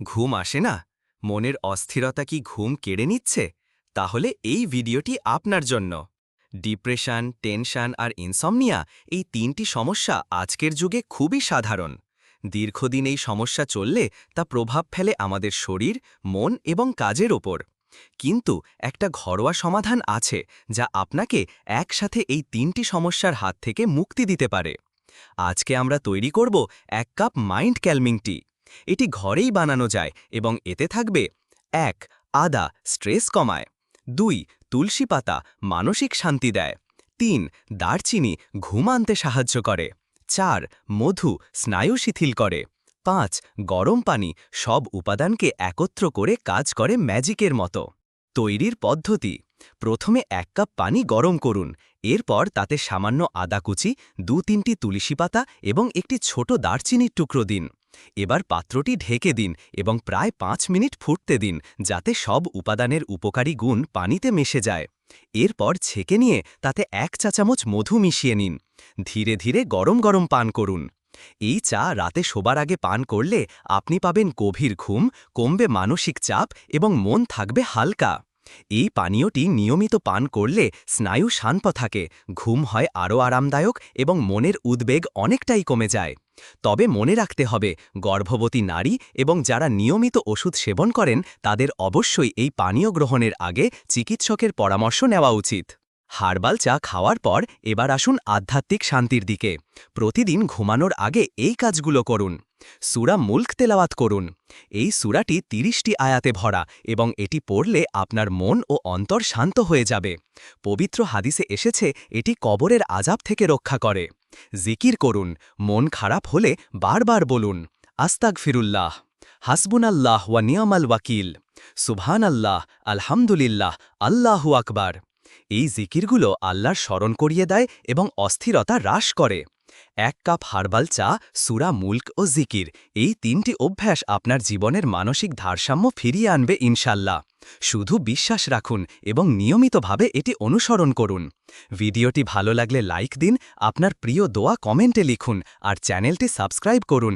ঘুম আসে না? মনের অস্থিরতা কি ঘুম কেড়ে নিচ্ছে? তাহলে এই ভিডিওটি আপনার জন্য। ডিপ্রেশন, টেনশন আর ইনসমনিয়া এই তিনটি সমস্যা আজকের যুগে খুবই সাধারণ। দীর্ঘদিন এই সমস্যা চললে তা প্রভাব ফেলে আমাদের শরীর, মন এবং কাজের ওপর। কিন্তু একটা ঘরোয়া সমাধান আছে যা আপনাকে একসাথে এই তিনটি সমস্যার হাত থেকে মুক্তি দিতে পারে। আজকে আমরা তৈরি করব এক কাপ মাইন্ড ক্যালমিং টি এটি ঘরেই বানানো যায় এবং এতে থাকবে, এক, আদা স্ট্রেস কমায়, দুই, তুলসী পাতা, মানসিক শান্তি দেয়, তিন, দারচিনি, ঘুম আনতে সাহায্য করে, চার, মধু, স্নায়ু শিথিল করে, পাঁচ, গরম পানি, সব উপাদানকে একত্র করে কাজ করে ম্যাজিকের মতো। তৈরির পদ্ধতি, প্রথমে এক কাপ পানি গরম করুন, এরপর তাতে সামান্য আদা কুচি দু তিনটি তুলসী পাতা এবং একটি ছোট দারচিনির টুকরো দিন। এবার পাত্রটি ঢেকে দিন এবং প্রায় পাঁচ মিনিট ফুটতে দিন, যাতে সব উপাদানের উপকারী গুণ পানিতে মিশে যায়। এরপর ছেঁকে নিয়ে তাতে এক চা চামচ মধু মিশিয়ে নিন। ধীরে ধীরে গরম গরম পান করুন। এই চা রাতে শোবার আগে পান করলে আপনি পাবেন গভীর ঘুম, কমবে মানসিক চাপ এবং মন থাকবে হালকা। এই পানীয়টি নিয়মিত পান করলে স্নায়ু শান্ত থাকে, ঘুম হয় আরও আরামদায়ক এবং মনের উদ্বেগ অনেকটাই কমে যায়। তবে মনে রাখতে হবে, গর্ভবতী নারী এবং যারা নিয়মিত ওষুধ সেবন করেন, তাদের অবশ্যই এই পানীয় গ্রহণের আগে চিকিৎসকের পরামর্শ নেওয়া উচিত। হার্বাল চা খাওয়ার পর এবার আসুন আধ্যাত্মিক শান্তির দিকে। প্রতিদিন ঘুমানোর আগে এই কাজগুলো করুন। সুরা মুল্ক তেলাওয়াত করুন। এই সুরাটি তিরিশটি আয়াতে ভরা এবং এটি পড়লে আপনার মন ও অন্তর শান্ত হয়ে যাবে। পবিত্র হাদিসে এসেছে, এটি কবরের আজাব থেকে রক্ষা করে। জিকির করুন, মন খারাপ হলে বারবার বলুন আস্তাক ফিরুল্লাহ হাসবুন আল্লাহ ওয়া নিয়ামাল ওয়াকিল সুবহান আল্লাহ আলহামদুলিল্লাহ, আল্লাহু আকবার। এই জিকিরগুলো আল্লাহর স্মরণ করিয়ে দেয় এবং অস্থিরতা হ্রাস করে। এক কাপ হার্বাল চা, সুরা মুল্ক ও জিকির। এই তিনটি অভ্যাস আপনার জীবনের মানসিক ধারসাম্য ফিরিয়ে আনবে ইনশাল্লাহ। শুধু বিশ্বাস রাখুন এবং নিয়মিতভাবে এটি অনুসরণ করুন। ভিডিওটি ভালো লাগলে লাইক দিন, আপনার প্রিয় দোয়া কমেন্টে লিখুন, আর চ্যানেলটি সাবস্ক্রাইব করুন